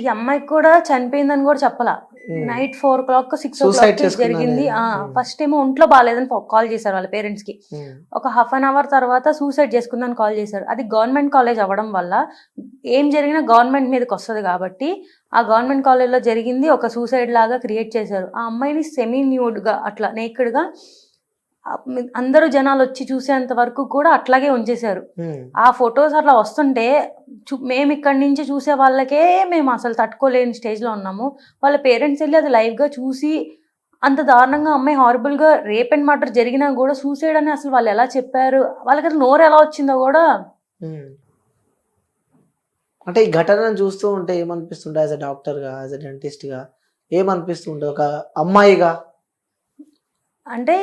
ఈ అమ్మాయికి కూడా చనిపోయిందని కూడా చెప్పలా. Night four o'clock six o'clock జరిగింది. ఫస్ట్ ఏమో ఒంట్లో బాగాలేదని కాల్ చేశారు వాళ్ళ పేరెంట్స్కి. ఒక హాఫ్ అన్ అవర్ తర్వాత సూసైడ్ చేసుకుందని కాల్ చేశారు అది గవర్నమెంట్ కాలేజ్ అవ్వడం వల్ల ఏం జరిగినా గవర్నమెంట్ మీదకి వస్తుంది కాబట్టి ఆ గవర్నమెంట్ కాలేజ్లో జరిగింది ఒక సూసైడ్ లాగా క్రియేట్ చేశారు ఆ అమ్మాయిని సెమీ న్యూడ్గా అట్లా నేకెడ్గా అందరూ జనాలు వచ్చి చూసేంత వరకు కూడా అట్లాగే ఉంచేశారు. ఆ ఫొటోస్ అట్లా వస్తుంటే మేము ఇక్కడి నుంచి చూసే వాళ్ళకే మేము అసలు తట్టుకోలేని స్టేజ్లో ఉన్నాము. వాళ్ళ పేరెంట్స్ వెళ్ళి అది లైవ్గా చూసి అంత దారుణంగా అమ్మాయి హారబుల్గా రేప్ అండ్ మర్డర్ జరిగినా కూడా సూసైడ్ అని అసలు వాళ్ళు ఎలా చెప్పారు? వాళ్ళకి అసలు నోరు ఎలా వచ్చిందో కూడా. అంటే ఈ ఘటనను చూస్తూ ఉంటే ఏమనిపిస్తుండే యాజ్ అ డాక్టర్గా యాజ్ అ డెంటిస్ట్గా? ఏమనిపిస్తుండే? ఒక అమ్మాయిగా అంటే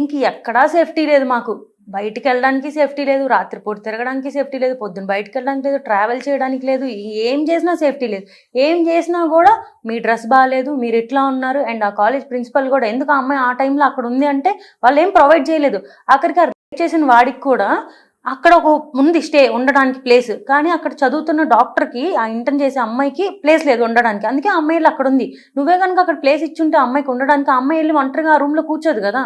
ఇంక ఎక్కడా సేఫ్టీ లేదు మాకు. బయటికి వెళ్ళడానికి సేఫ్టీ లేదు రాత్రిపూట తిరగడానికి సేఫ్టీ లేదు పొద్దున్న బయటికి వెళ్ళడానికి లేదు ట్రావెల్ చేయడానికి లేదు ఏం చేసినా సేఫ్టీ లేదు. ఏం చేసినా కూడా మీ డ్రెస్ బాగాలేదు మీరు ఇట్లా ఉన్నారు అండ్ ఆ కాలేజ్ ప్రిన్సిపల్ కూడా ఎందుకు ఆ అమ్మాయి ఆ టైంలో అక్కడ ఉంది అంటే వాళ్ళు ఏం ప్రొవైడ్ చేయలేదు. అక్కడికి ఆ చేసిన వాడికి కూడా అక్కడ ఒక ఉంది స్టే ఉండడానికి ప్లేస్. కానీ అక్కడ చదువుతున్న డాక్టర్కి ఆ ఇంటర్న్ చేసే అమ్మాయికి ప్లేస్ లేదు ఉండడానికి. అందుకే ఆ అమ్మాయిలు అక్కడ ఉంది. నువ్వే కనుక అక్కడ ప్లేస్ ఇచ్చుంటే అమ్మాయికి ఉండడానికి ఆ అమ్మాయి వెళ్ళి ఒంటరిగా ఆ రూమ్లో కూర్చోదు కదా.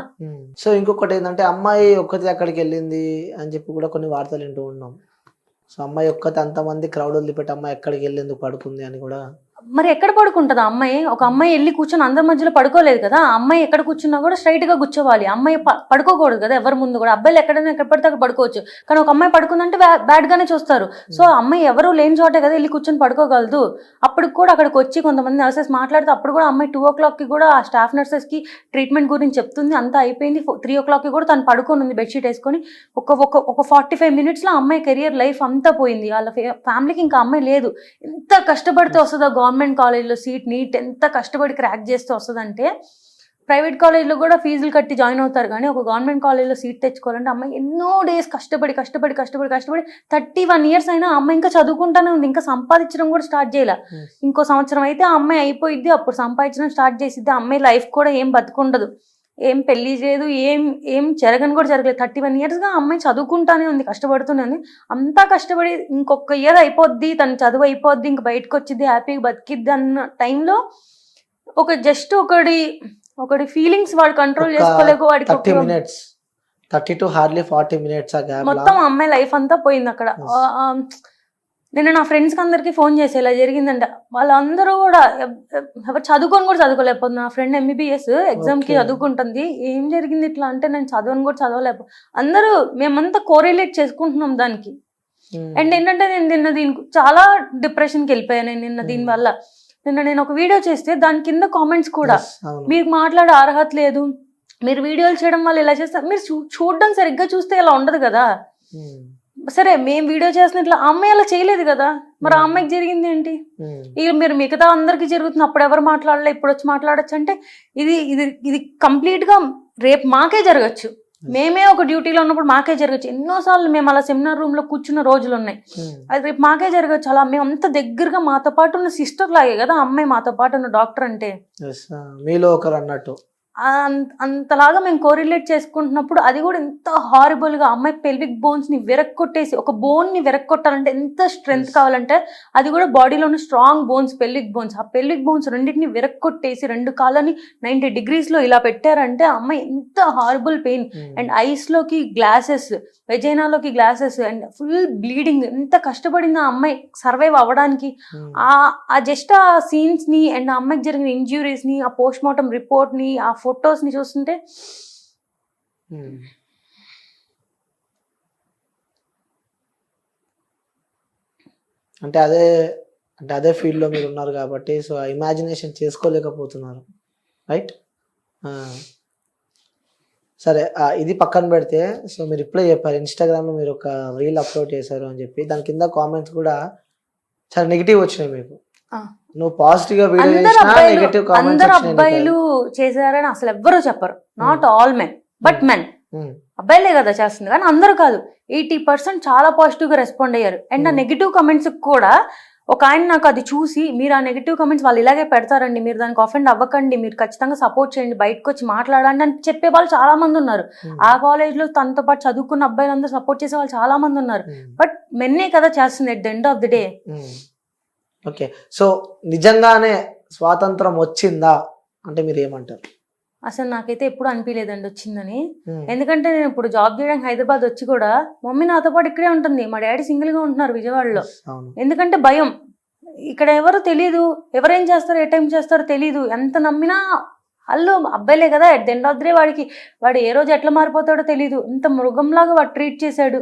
సో ఇంకొకటి ఏంటంటే అమ్మాయి ఒక్కతి అక్కడికి వెళ్ళింది అని చెప్పి కూడా కొన్ని వార్తలు వింటూ ఉన్నాం. సో అమ్మాయి ఒక్కతి అంతమంది క్రౌడ్ వదిలిపెట్టి అమ్మాయి ఎక్కడికి వెళ్ళేందుకు పడుకుంది అని కూడా మరి ఎక్కడ పడుకుంటుంది ఆ అమ్మాయి? ఒక అమ్మాయి వెళ్ళి కూర్చొని అందరి మధ్యలో పడుకోలేదు కదా అమ్మాయి ఎక్కడ కూర్చున్నా కూడా స్ట్రైట్గా కూర్చోవాలి. అమ్మాయి పడుకోకూడదు కదా ఎవరి ముందు కూడా. అబ్బాయిలు ఎక్కడైనా ఎక్కడ పడితే అక్కడ పడుకోవచ్చు. కానీ ఒక అమ్మాయి పడుకుందంటే బ్యాడ్ గానే చూస్తారు. సో అమ్మాయి ఎవరు లేని చోటే కదా వెళ్ళి కూర్చొని పడుకోగలదు. అప్పుడు కూడా అక్కడికి వచ్చి కొంతమంది నర్సెస్ మాట్లాడితే అప్పుడు కూడా అమ్మాయి టూ ఓ క్లాక్కి కూడా ఆ స్టాఫ్ నర్సెస్కి ట్రీట్మెంట్ గురించి చెప్తుంది. అంతా అయిపోయింది. త్రీ ఓ క్లాక్కి కూడా తను పడుకొని ఉంది బెడ్షీట్ వేసుకొని. ఒక ఒక ఒక ఫార్టీ ఫైవ్ మినిట్స్లో అమ్మాయి కెరియర్ లైఫ్ అంతా పోయింది. వాళ్ళ ఫ్యామిలీకి ఇంకా అమ్మాయి లేదు. ఎంత కష్టపడితే వస్తుందో గవర్నమెంట్ కాలేజ్లో సీట్ నీట్ ఎంత కష్టపడి క్రాక్ చేస్తే వస్తుందంటే ప్రైవేట్ కాలేజ్లో కూడా ఫీజులు కట్టి జాయిన్ అవుతారు కానీ ఒక గవర్నమెంట్ కాలేజ్లో సీట్ తెచ్చుకోవాలంటే అమ్మాయి ఎన్నో డేస్ కష్టపడి కష్టపడి కష్టపడి కష్టపడి థర్టీ వన్ ఇయర్స్ అయినా అమ్మాయి ఇంకా చదువుకుంటానే ఉంది. ఇంకా సంపాదించడం కూడా స్టార్ట్ చేయాల. ఇంకో సంవత్సరం అయితే ఆ అమ్మాయి అయిపోయిద్ది అప్పుడు సంపాదించడం స్టార్ట్ చేసిద్ది అమ్మాయి లైఫ్ కూడా ఏం బతుకుండదు. ఏం పెళ్ళి చేయదు ఏం ఏం జరగని కూడా జరగలేదు. థర్టీ వన్ ఇయర్స్గా అమ్మాయి చదువుకుంటానే ఉంది కష్టపడుతూనే ఉంది అంతా కష్టపడి ఇంకొక ఇయర్ అయిపోద్ది తన చదువు అయిపోద్ది ఇంక బయటకు వచ్చిద్ది హ్యాపీగా బతికిద్ది అన్న టైంలో ఒక జస్ట్ ఒకటి ఒకటి ఫీలింగ్స్ వాడు కంట్రోల్ చేసుకోలేక వాడికి thirty minutes thirty to hardly forty minutes మొత్తం అమ్మాయి లైఫ్ అంతా పోయింది అక్కడ. నేను నా ఫ్రెండ్స్కి అందరికి ఫోన్ చేసి ఇలా జరిగిందంట. వాళ్ళందరూ కూడా ఎవ్- ఎవ్- ఎవరు చదువుకొని కూడా చదువుకోలేకపోతున్నా నా ఫ్రెండ్ ఎంబీబీఎస్ ఎగ్జామ్కి Okay. చదువుకుంటుంది. ఏం జరిగింది ఇట్లా అంటే నేను చదవని కూడా చదవలేకపో అందరూ మేమంతా కోరిలేట్ చేసుకుంటున్నాం దానికి. అండ్ ఏంటంటే నేను నిన్న దీని చాలా డిప్రెషన్కి వెళ్ళిపోయాను నేను నిన్న దీని. వల్ల. నిన్న నేను ఒక వీడియో చేస్తే దాని కింద కామెంట్స్ కూడా. మీకు మాట్లాడే అర్హత లేదు. మీరు వీడియోలు చేయడం వల్ల ఇలా చేస్తారు? మీరు చూడడం సరిగ్గా చూస్తే ఇలా ఉండదు కదా. సరే మేము వీడియో చేసిన ఇట్లా అమ్మాయి అలా చేయలేదు కదా. మరి ఆ Hmm. అమ్మాయికి జరిగింది ఏంటి. ఇక మీరు మిగతా అందరికి జరుగుతుంది అప్పుడు ఎవరు మాట్లాడలే ఇప్పుడు వచ్చి మాట్లాడచ్చు అంటే ఇది ఇది ఇది కంప్లీట్గా రేపు మాకే జరగచ్చు. మేమే ఒక డ్యూటీలో ఉన్నప్పుడు మాకే జరగచ్చు. ఎన్నోసార్లు మేము అలా సెమినార్ రూమ్లో కూర్చున్న రోజులు ఉన్నాయి. అది రేపు మాకే జరగచ్చు. అలా మేము అంత దగ్గరగా మాతో పాటు ఉన్న సిస్టర్ లాగే కదా అమ్మాయి మాతో పాటు ఉన్న డాక్టర్ అంటే. మీలో ఒకరు అన్నట్టు. అంతలాగా మేము కోరిలేట్ చేసుకుంటున్నప్పుడు అది కూడా ఎంత హారబుల్గా అమ్మాయి పెల్విక్ బోన్స్ని విరక్కొట్టేసి ఒక బోన్ని విరక్కొట్టాలంటే ఎంత స్ట్రెంగ్త్. కావాలంటే అది కూడా బాడీలో ఉన్న స్ట్రాంగ్ బోన్స్ పెల్విక్ బోన్స్ ఆ పెల్విక్ బోన్స్ రెండింటిని విరక్కొట్టేసి రెండు కాళ్ళని నైన్టీ డిగ్రీస్లో ఇలా పెట్టారంటే అమ్మాయి ఎంత హారబుల్ పెయిన్. అండ్ ఐస్లోకి గ్లాసెస్ వెజైనాలోకి గ్లాసెస్ అండ్ ఫుల్ బ్లీడింగ్ ఎంత కష్టపడింది ఆ అమ్మాయి సర్వైవ్ అవ్వడానికి ఉమ్. ఆ ఆ జస్ట్ ఆ సీన్స్ని అండ్ ఆ అమ్మాయికి జరిగిన ఇంజ్యూరీస్ని ఆ పోస్ట్ మార్టం రిపోర్ట్ని ఆ ఫొటోస్ని చూస్తుంటే hmm. అంటే అదే అంటే అదే ఫీల్డ్లో మీరు ఉన్నారు కాబట్టి సో ఇమాజినేషన్ చేసుకోలేకపోతున్నారు. రైట్ సరే ఇది పక్కన పెడితే సో మీరు ఇప్పుడే చెప్పారు ఇన్స్టాగ్రామ్లో మీరు ఒక రీల్ అప్లోడ్ చేశారు అని చెప్పి దాని కింద కామెంట్స్ కూడా చాలా నెగిటివ్ వచ్చినాయి మీకు. నువ్వు పాజిటివ్గా వీడియో అందరు అబ్బాయిలు నెగిటివ్ కామెంట్స్ అందరు వచ్చినాయి అబ్బాయిలు చేశారని అసలు ఎవ్వరూ చెప్పరు. Not all men but men అబ్బాయిలే కదా చేస్తుంది కానీ అందరూ కాదు. ఎయిటీ పర్సెంట్ చాలా పాజిటివ్గా రెస్పాండ్ అయ్యారు. అండ్ ఆ. నెగిటివ్ కమెంట్స్ కూడా ఒక ఆయన నాకు అది చూసి మీరు ఆ నెగిటివ్ కమెంట్స్ వాళ్ళు ఇలాగే పెడతారండి మీరు దానికి అఫెండ్ అవ్వకండి మీరు ఖచ్చితంగా సపోర్ట్ చేయండి బయటకు వచ్చి మాట్లాడండి అని చెప్పే వాళ్ళు చాలా మంది ఉన్నారు. ఆ కాలేజ్లో తనతో పాటు చదువుకున్న అబ్బాయిలందరూ సపోర్ట్ చేసే వాళ్ళు చాలా మంది ఉన్నారు. బట్ మెన్నే కదా చేస్తుంది at the end of the day. Okay. So నిజంగానే స్వాతంత్రం వచ్చిందా? అంటే మీరు ఏమంటారు అసలు నాకైతే ఎప్పుడు అనిపించలేదండి వచ్చిందని. ఎందుకంటే నేను ఇప్పుడు జాబ్ చేయడానికి హైదరాబాద్ వచ్చి కూడా మమ్మీ నాతో పాటు ఇక్కడే ఉంటుంది. మా డాడీ సింగిల్గా ఉంటున్నారు విజయవాడలో. ఎందుకంటే భయం. ఇక్కడ ఎవరు తెలీదు ఎవరేం చేస్తారో ఏ టైం చేస్తారో తెలీదు. ఎంత నమ్మినా వాళ్ళు అబ్బాయిలే కదా. At the end of day వాడికి వాడు ఏ రోజు ఎట్లా మారిపోతాడో తెలీదు. ఇంత మృగంలాగా వాడు ట్రీట్ చేశాడు.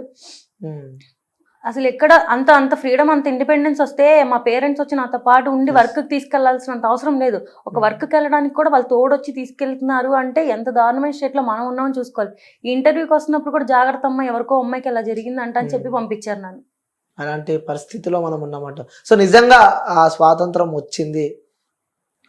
అసలు ఎక్కడ అంత అంత ఫ్రీడమ్ అంత ఇండిపెండెన్స్ వస్తే మా పేరెంట్స్ వచ్చి నాతో పాటు ఉండి Yes. వర్క్ తీసుకెళ్ళాల్సినంత అవసరం లేదు ఒక Hmm. వర్క్కి వెళ్ళడానికి కూడా వాళ్ళు తోడొచ్చి తీసుకెళ్తున్నారు అంటే ఎంత దారుణమైన స్టేట్లో మనం ఉన్నామని చూసుకోవాలి ఈ ఇంటర్వ్యూకి వస్తున్నప్పుడు కూడా జాగ్రత్త అమ్మ ఎవరికో అమ్మాయికి ఇలా జరిగిందంట అని చెప్పి Hmm. పంపించారు నన్ను అలాంటి పరిస్థితిలో మనం ఉన్నామంట సో నిజంగా ఆ స్వాతంత్రం వచ్చింది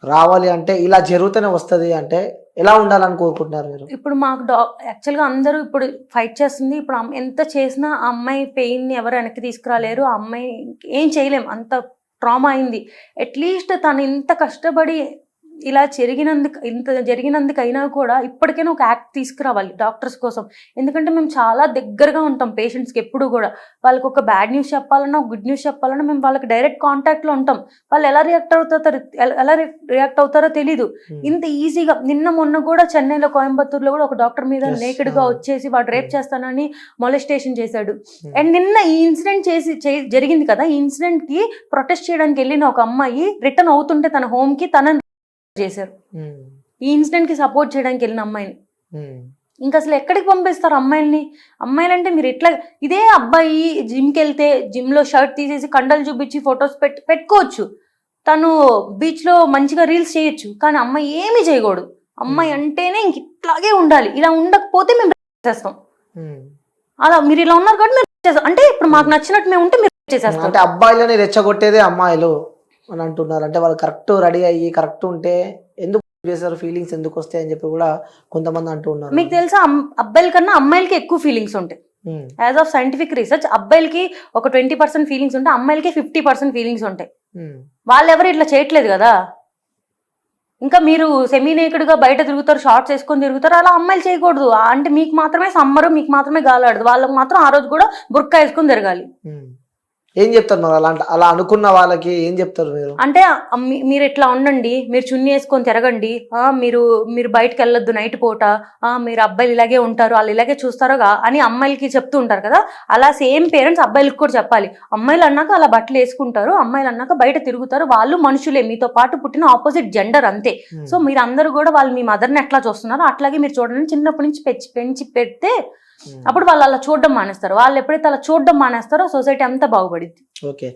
రావాలి అంటే ఇలా జరుగుతూనే వస్తుంది అంటే ఎలా ఉండాలని కోరుకుంటున్నారు మీరు? ఇప్పుడు మాకు డా యాక్చువల్గా అందరూ ఇప్పుడు ఫైట్ చేస్తుంది. ఇప్పుడు అమ్- ఎంత చేసినా ఆ అమ్మాయి పెయిన్ని ఎవరు వెనక్కి తీసుకురాలేరు. ఆ అమ్మాయి ఏం చేయలేం. అంత ట్రామా అయింది. అట్లీస్ట్ తను ఇంత కష్టపడి ఇలా జరిగినందుకు ఇంత జరిగినందుకైనా కూడా ఇప్పటికైనా ఒక యాక్ట్ తీసుకురావాలి డాక్టర్స్ కోసం. ఎందుకంటే మేము చాలా దగ్గరగా ఉంటాం పేషెంట్స్కి ఎప్పుడు కూడా. వాళ్ళకి ఒక బ్యాడ్ న్యూస్ చెప్పాలన్నా గుడ్ న్యూస్ చెప్పాలన్నా మేము వాళ్ళకి డైరెక్ట్ కాంటాక్ట్లో ఉంటాం. వాళ్ళు ఎలా రియాక్ట్ అవుతారో ఎలా రియాక్ట్ అవుతారో తెలీదు. ఇంత ఈజీగా నిన్న మొన్న కూడా చెన్నైలో కోయంబత్తూరులో కూడా ఒక డాక్టర్ మీద Yes, నేకెడ్గా అవును. వచ్చేసి వాడు రేప్. చేస్తానని మొలెస్టేషన్ చేశాడు. అండ్ నిన్న ఈ ఇన్సిడెంట్ చేసి చే- జరిగింది కదా ఈ ఇన్సిడెంట్కి ప్రొటెస్ట్ చేయడానికి వెళ్ళిన ఒక అమ్మాయి రిటర్న్ అవుతుంటే తన హోమ్కి తనని చేశారు. ఈ ఇన్సిడెంట్కి సపోర్ట్ చేయడానికి వెళ్ళిన అమ్మాయిని. ఇంకా అసలు ఎక్కడికి పంపిస్తారు అమ్మాయిల్ని? అమ్మాయిలంటే మీరు ఎట్లా ఇదే అబ్బాయి జిమ్కి వెళ్తే జిమ్లో షర్ట్ తీసేసి కండలు చూపించి ఫొటోస్ పెట్ పెట్టుకోవచ్చు. తను బీచ్లో మంచిగా రీల్స్ చేయొచ్చు. కానీ అమ్మాయి ఏమీ చేయకూడదు. అమ్మాయి. అంటేనే ఇంక ఇట్లాగే ఉండాలి. ఇలా ఉండకపోతే మేము చేస్తాం. అలా మీరు ఇలా ఉన్నారు కాబట్టి మేము చేస్తాం అంటే ఇప్పుడు మాకు నచ్చినట్టు మేము ఉంటే మీరు చేసేస్తాం. అంటే అబ్బాయిలని రెచ్చగొట్టేదే అమ్మాయిలు. అని అంటున్నారు. అంటే వాళ్ళు కరెక్ట్ రెడీ అయ్యి కరెక్ట్ ఉంటే ఎందుకు చేస్తారు ఫీలింగ్స్ ఎందుకు వస్తాయి? అని చెప్పి కూడా కొంతమంది అంటూ ఉన్నారు. మీకు తెలుసా? అబ్బాయిల కన్నా అమ్మాయిలకి ఎక్కువ ఫీలింగ్స్ ఉంటాయి. యాజ్ ఆఫ్ సైంటిఫిక్ రీసెర్చ్ అబ్బాయిలకి ఒక ట్వంటీ పర్సెంట్ ఫీలింగ్స్ ఉంటాయి అమ్మాయిలకి ఫిఫ్టీ పర్సెంట్ ఫీలింగ్స్ ఉంటాయి. వాళ్ళు ఎవరు ఇట్లా చేయట్లేదు కదా? ఇంకా మీరు సెమీ గా బయట తిరుగుతారు షార్ట్స్ వేసుకొని తిరుగుతారు అలా అమ్మాయిలు చేయకూడదు. అంటే మీకు మాత్రమే సమ్మరు మీకు మాత్రమే గాలాడదు వాళ్ళకి మాత్రం ఆ రోజు కూడా బుర్కా వేసుకొని తిరగాలి. ఏం చెప్తారు మరి అలాంటి అలా అనుకున్న వాళ్ళకి ఏం చెప్తారు మీరు? అంటే మీరు ఇట్లా ఉండండి మీరు చున్నీ వేసుకొని తిరగండి ఆ, మీరు మీరు బయటకు వెళ్ళొద్దు నైట్ పూట ఆ, మీరు అబ్బాయిలు ఇలాగే ఉంటారు వాళ్ళు ఇలాగే చూస్తారుగా అని అమ్మాయిలకి చెప్తూ ఉంటారు కదా అలా సేమ్ పేరెంట్స్ అబ్బాయిలకి కూడా చెప్పాలి. అమ్మాయిలు అన్నాక అలా బట్టలు వేసుకుంటారు అమ్మాయిలు అన్నాక బయట తిరుగుతారు వాళ్ళు మనుషులే మీతో పాటు పుట్టిన ఆపోజిట్ జెండర్ అంతే. ఉమ్, సో మీరు అందరూ కూడా వాళ్ళు మీ మదర్ని ఎట్లా చూస్తున్నారో అట్లాగే మీరు చూడండి చిన్నప్పటి నుంచి పెంచి పెంచి పెడితే. అప్పుడు వాళ్ళు అలా చూడడం మానేస్తారు. వాళ్ళు ఎప్పుడైతే అలా చూడడం మానేస్తారో సొసైటీ అంతా బాగుపడింది ఓకే.